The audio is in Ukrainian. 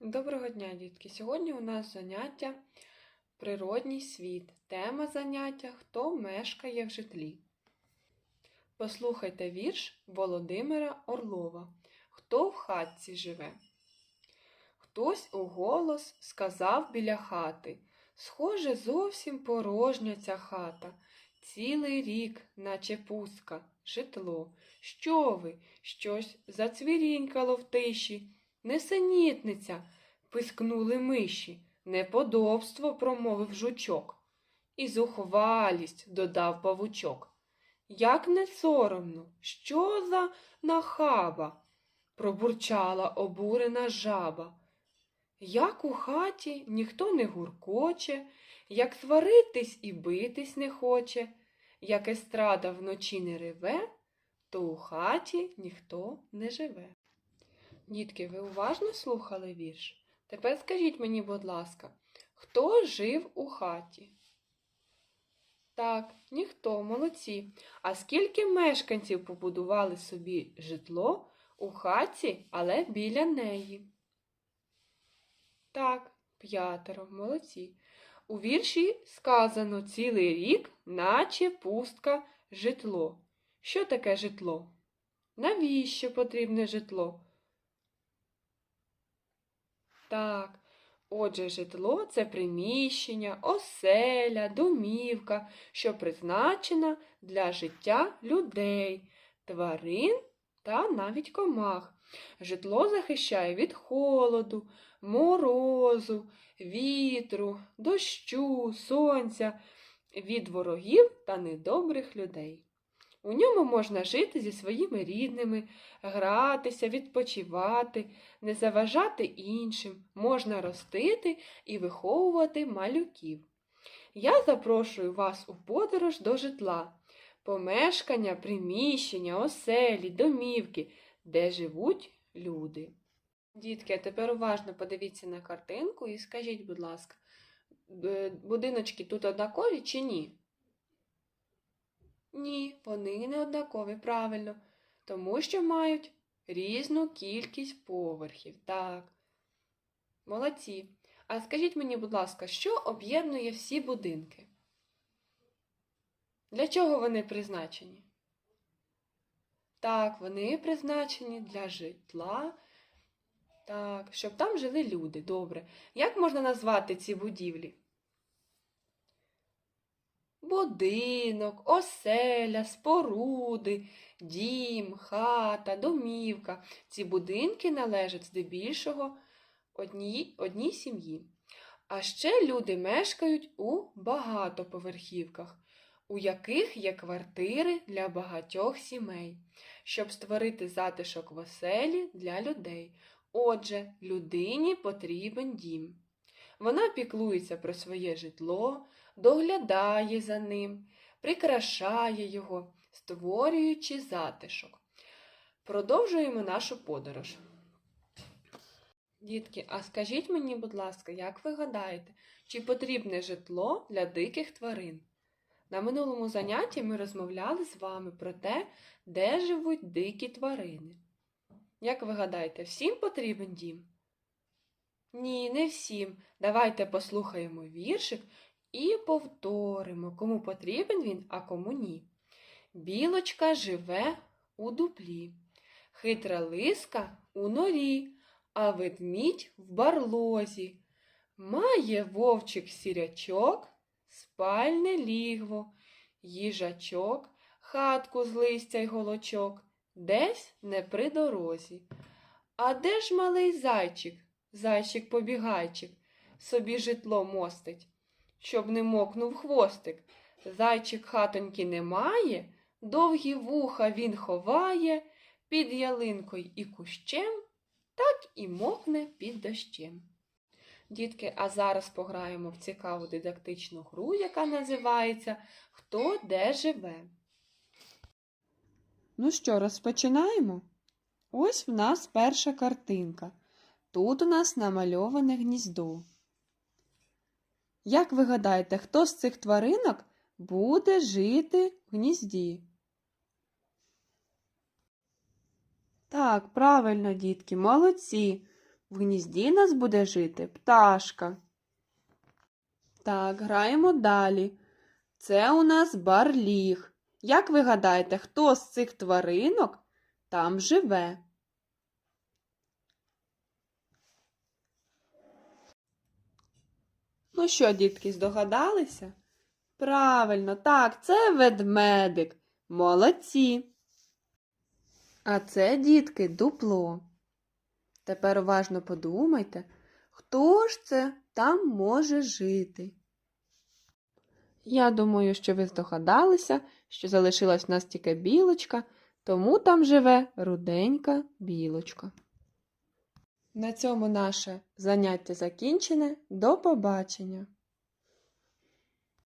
Доброго дня, дітки! Сьогодні у нас заняття Природній світ. Тема заняття Хто мешкає в житлі. Послухайте вірш Володимира Орлова. Хто в хатці живе? Хтось у голос сказав біля хати. Схоже, зовсім порожня ця хата. Цілий рік, наче пустка, житло. Що ви? Щось зацвірінькало в тиші. Несенітниця, пискнули миші, неподобство промовив жучок. І зухвалість додав павучок. Як не соромно, що за нахаба? пробурчала обурена жаба. Як у хаті ніхто не гуркоче, як сваритись і битись не хоче, як естрада вночі не реве, то у хаті ніхто не живе. Дітки, ви уважно слухали вірш? Тепер скажіть мені, будь ласка, хто жив у хаті? Так, ніхто, молодці. А скільки мешканців побудували собі житло у хаті, але біля неї? Так, п'ятеро, молодці. У вірші сказано цілий рік, наче пустка житло. Що таке житло? Навіщо потрібне житло? Так, отже, житло це приміщення, оселя, домівка, що призначена для життя людей, тварин та навіть комах. Житло захищає від холоду, морозу, вітру, дощу, сонця, від ворогів та недобрих людей. У ньому можна жити зі своїми рідними, гратися, відпочивати, не заважати іншим, можна ростити і виховувати малюків. Я запрошую вас у подорож до житла, помешкання, приміщення, оселі, домівки, де живуть люди. Дітки, а тепер уважно подивіться на картинку і скажіть, будь ласка, будиночки тут однакові чи ні? Ні, вони не однакові, правильно, тому що мають різну кількість поверхів. Так. Молодці. А скажіть мені, будь ласка, що об'єднує всі будинки? Для чого вони призначені? Так, вони призначені для житла. Так, щоб там жили люди. Добре. Як можна назвати ці будівлі? Будинок, оселя, споруди, дім, хата, домівка. Ці будинки належать здебільшого одній, одній сім'ї. А ще люди мешкають у багатоповерхівках, у яких є квартири для багатьох сімей, щоб створити затишок в оселі для людей. Отже, людині потрібен дім. Вона піклується про своє житло, доглядає за ним, прикрашає його, створюючи затишок. Продовжуємо нашу подорож. Дітки, а скажіть мені, будь ласка, як ви гадаєте, чи потрібне житло для диких тварин? На минулому занятті ми розмовляли з вами про те, де живуть дикі тварини. Як ви гадаєте, всім потрібен дім? Ні, не всім. Давайте послухаємо віршик і повторимо, кому потрібен він, а кому ні. Білочка живе у дуплі, хитра лиска у норі, а ведмідь в барлозі. Має вовчик сірячок, спальне лігво, їжачок, хатку з листя й голочок, десь не при дорозі. А де ж малий зайчик, зайчик-побігайчик, собі житло мостить, щоб не мокнув хвостик. Зайчик хатоньки не має, довгі вуха він ховає, під ялинкою і кущем, так і мокне під дощем. Дітки, а зараз пограємо в цікаву дидактичну гру, яка називається Хто де живе. Ну що, розпочинаємо? Ось в нас перша картинка. Тут у нас намальоване гніздо. Як ви гадаєте, хто з цих тваринок буде жити в гнізді? Так, правильно, дітки, молодці. В гнізді нас буде жити пташка. Так, граємо далі. Це у нас барліг. Як ви гадаєте, хто з цих тваринок там живе? Що, дітки, здогадалися? Правильно, так, це ведмедик. Молодці. А це, дітки, дупло. Тепер уважно подумайте, хто ж це там може жити? Я думаю, що ви здогадалися, що залишилась в нас тільки білочка, тому там живе руденька білочка. На цьому наше заняття закінчене. До побачення!